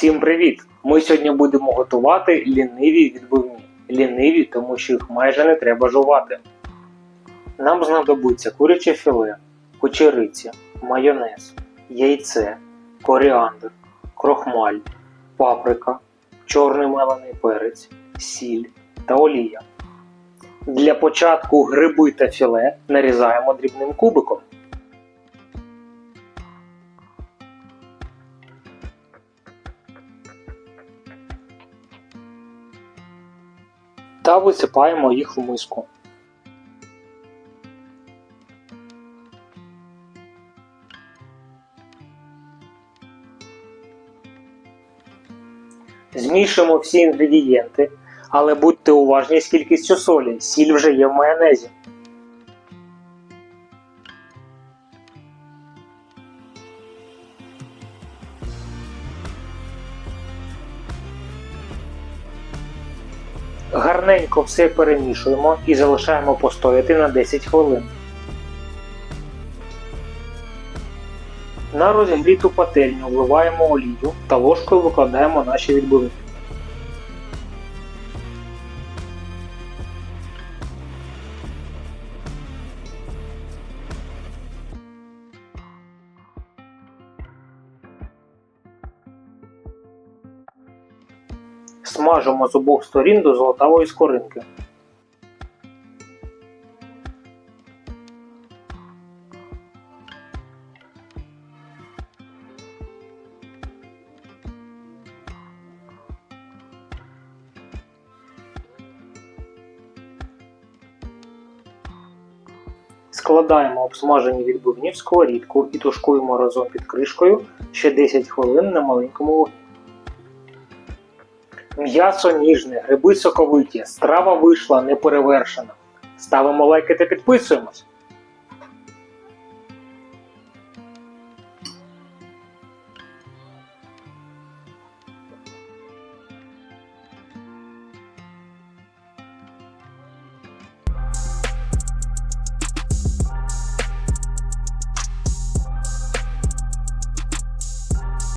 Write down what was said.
Всім привіт! Ми сьогодні будемо готувати ліниві відбивні. Ліниві, тому що їх майже не треба жувати. Нам знадобиться куряче філе, кучериці, майонез, яйце, коріандр, крохмаль, паприка, чорний мелений перець, сіль та олія. Для початку гриби та філе нарізаємо дрібним кубиком. Та висипаємо їх в миску. Змішуємо всі інгредієнти, але будьте уважні з кількістю солі, сіль вже є в майонезі. Гарненько все перемішуємо і залишаємо постояти на 10 хвилин. На розігріту пательню вливаємо олію та ложкою викладаємо наші відбивні. Смажимо з обох сторін до золотавої скоринки. Складаємо обсмажені відбивні в сковорідку і тушкуємо разом під кришкою ще 10 хвилин на маленькому вогні. М'ясо ніжне, гриби соковиті, страва вийшла неперевершена. Ставимо лайки та підписуємось.